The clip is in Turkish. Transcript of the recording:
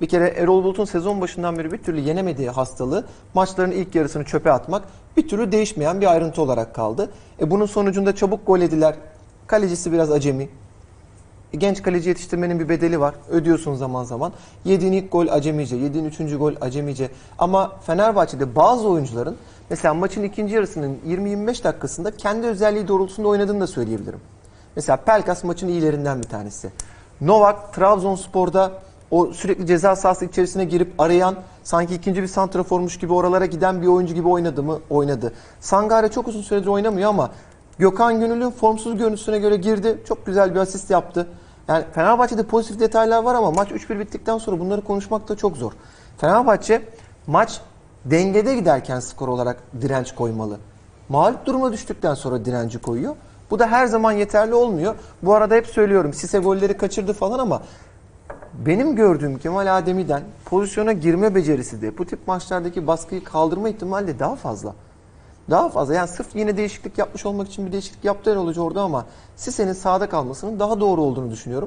Bir kere Erol Bulut'un sezon başından beri bir türlü yenemediği hastalığı maçların ilk yarısını çöpe atmak bir türlü değişmeyen bir ayrıntı olarak kaldı. E bunun sonucunda çabuk gol ediler. Kalecisi biraz acemi. E, Genç kaleci yetiştirmenin bir bedeli var. Ödüyorsun zaman zaman. Yediğin ilk gol acemice, yediğin üçüncü gol acemice. Ama Fenerbahçe'de bazı oyuncuların mesela maçın ikinci yarısının 20-25 dakikasında kendi özelliği doğrultusunda oynadığını da söyleyebilirim. Mesela Pelkas maçın iyilerinden bir tanesi. Novak Trabzonspor'da o sürekli ceza sahası içerisine girip arayan sanki ikinci bir santraformuş gibi oralara giden bir oyuncu gibi oynadı mı? Oynadı. Sangare çok uzun süredir oynamıyor ama Gökhan Gönül'ün formsuz görüntüsüne göre girdi. Çok güzel bir asist yaptı. Yani Fenerbahçe'de pozitif detaylar var ama maç 3-1 bittikten sonra bunları konuşmak da çok zor. Fenerbahçe maç dengede giderken skor olarak direnç koymalı. Mağlup duruma düştükten sonra direnci koyuyor. Bu da her zaman yeterli olmuyor. Bu arada hep söylüyorum Sise golleri kaçırdı falan ama benim gördüğüm Kemal Ademi'den pozisyona girme becerisi de bu tip maçlardaki baskıyı kaldırma ihtimali de daha fazla. Daha fazla yani sırf yine değişiklik yapmış olmak için bir değişiklik yaptı Erol orada ama Sise'nin sahada kalmasının daha doğru olduğunu düşünüyorum.